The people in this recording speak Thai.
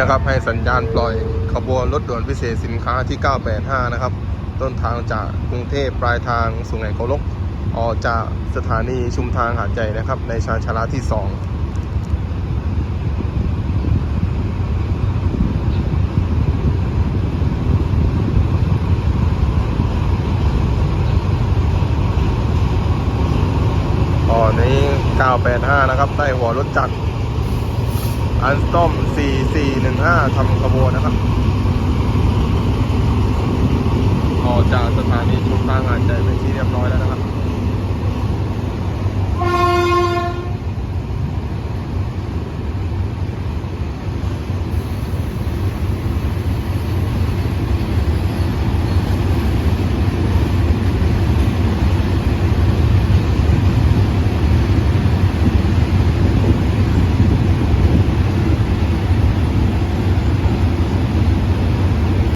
นะครับให้สัญญาณปล่อยขบวนรถด่วนพิเศษสินค้าที่ 985 นะครับ ต้นทางจากกรุงเทพปลายทางสุไหงโกลก ออกจากสถานีชุมทางหาดใหญ่นะครับ ในชานชาลาที่ 2ตอนนี้ 985 นะครับ ใต้หัวรถจักร อันสตอม4415ทำขบวนนะครับ